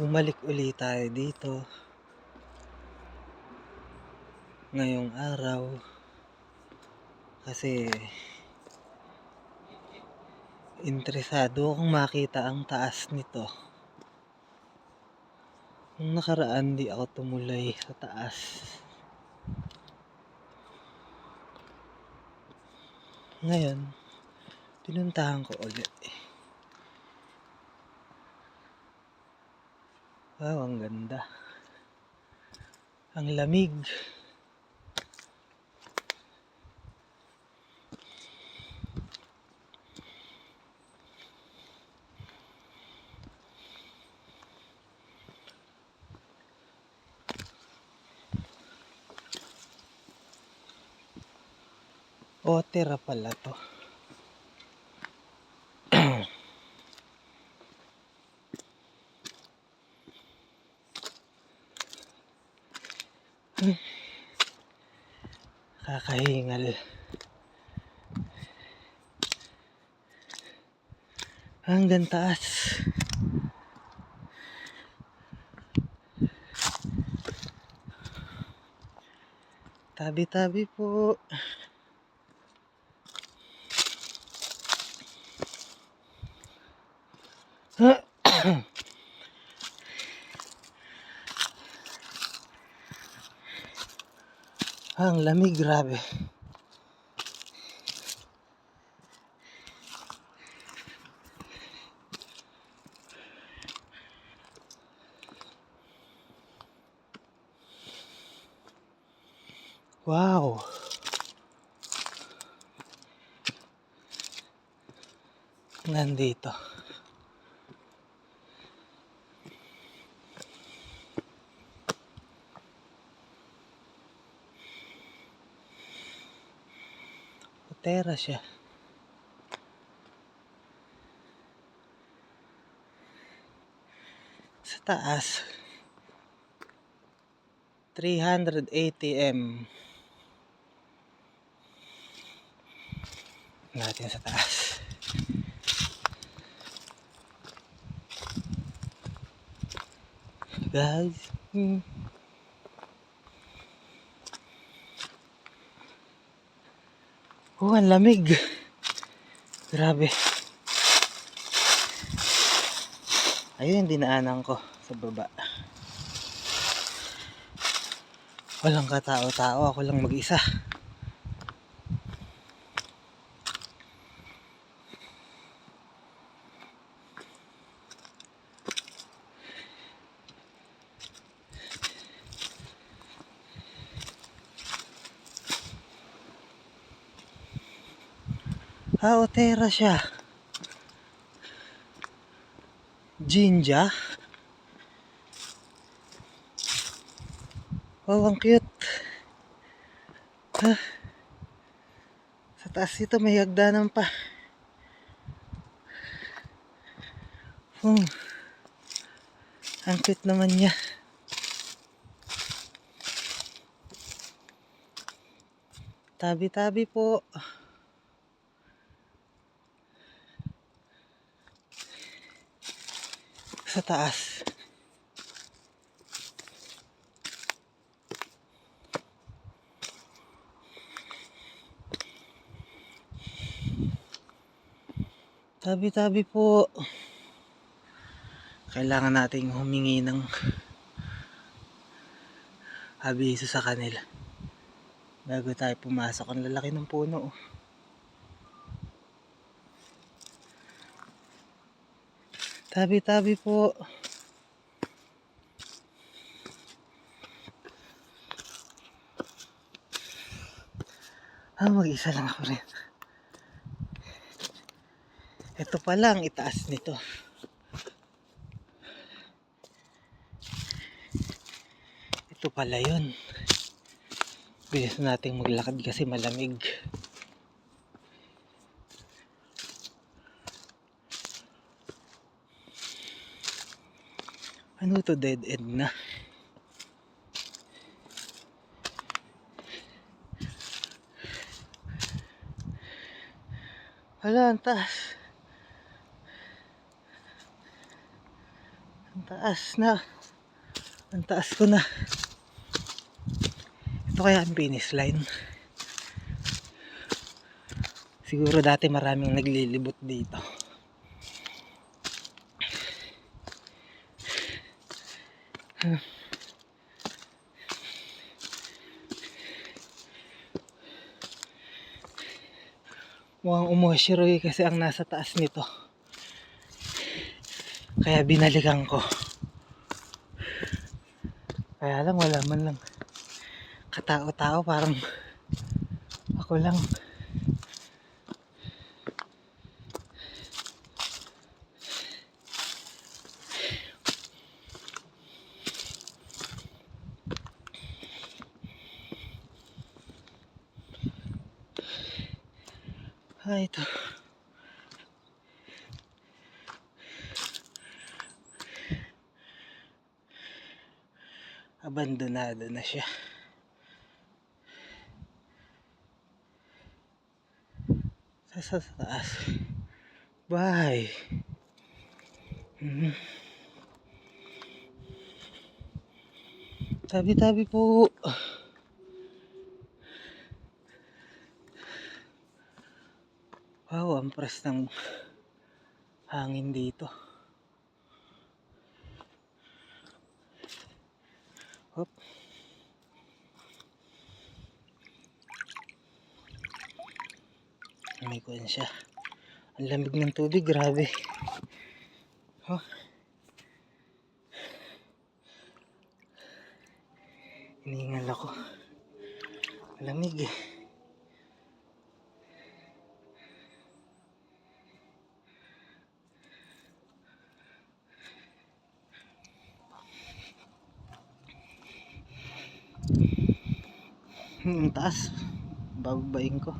bumalik uli tayo dito. Ngayong araw. Kasi interesado akong makita ang taas nito. Nung nakaraan di ako tumuloy sa taas. Ngayon pinuntahan ko ulit wow ang ganda ang lamig Otera pala to. Kakahingal. Hanggang taas. Tabi-tabi po. Ang lamig, grabe. Wow. Nandito. Putera siya. Sa taas. 380 m. Natin sa taas. Guys. Hmm. Oh, ang lamig. Grabe. Ayun yung dinaanan ko sa baba. Walang katao-tao. Ako lang mag-isa. Ah, otera siya. Jinja. Oh, ang cute. Ah. Sa taas ito may hagdanan pa. Hmm. Ang cute naman niya. Tabi-tabi po. Sa taas. Tabi-tabi po. Kailangan nating humingi ng abiso sa kanila. Bago tayo pumasok. Ang lalaki ng puno. oh. Tabi-tabi po. Ah, mag-isa lang ako rin. Ito pa lang, itaas nito. Ito pala yun. Bilis nating maglakad kasi malamig. Ano dead end na? Hala, ang taas. Ang Taas na. Ang taas ko na. Ito kaya ang finish line. Siguro dati maraming naglilibot dito. Mukhang umoshiroy kasi ang nasa taas nito. Kaya binalikan ko. Kaya lang wala man lang katao-tao parang ako lang. Ay, ito. Abandonado na siya. Sa sa taas. Bahay. Mhm. Tabi-tabi po. Wow, ang pres ng hangin dito. Hop. May kuwan siya. Ang lamig ng tubig, grabe. Oh. Hiningal ako. Lamig eh. Ang taas. Bababain ko.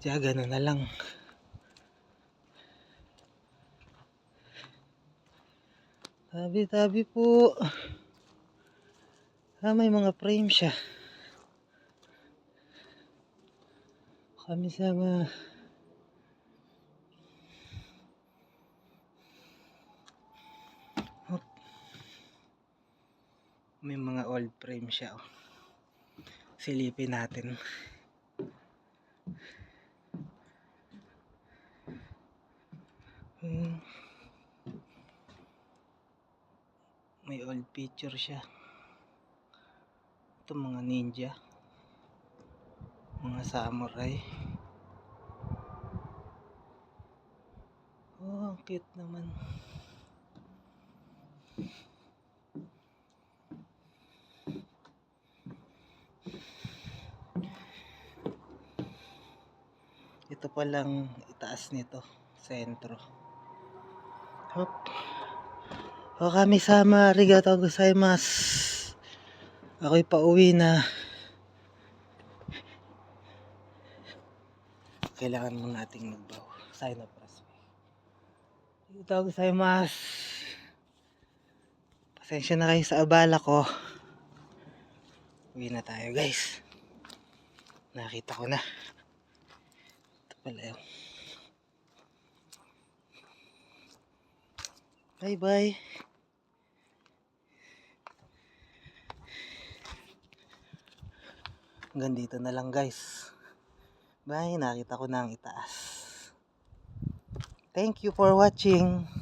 Kaya gano'n na lang. Tabi-tabi po. Ah, may mga frame siya. Kami sama. Hop. May mga old frame siya. Oh. Silipin natin. Hmm. May old picture siya. Ito mga ninja. Mga samurai. Oh, ang cute naman. Ito pa lang itaas nito. Sentro. Hop. O kami. Arigato gozaimasu. Ako'y pauwi na. Kailangan mo nating magbaw. Sign of respect. Arigato gozaimasu. Pasensya na kayo sa abala ko. Uwi na tayo guys. Nakita ko na. Pala yun. Bye bye. Hanggang dito na lang guys. Bye. Nakita ko na ang itaas. Thank you for watching.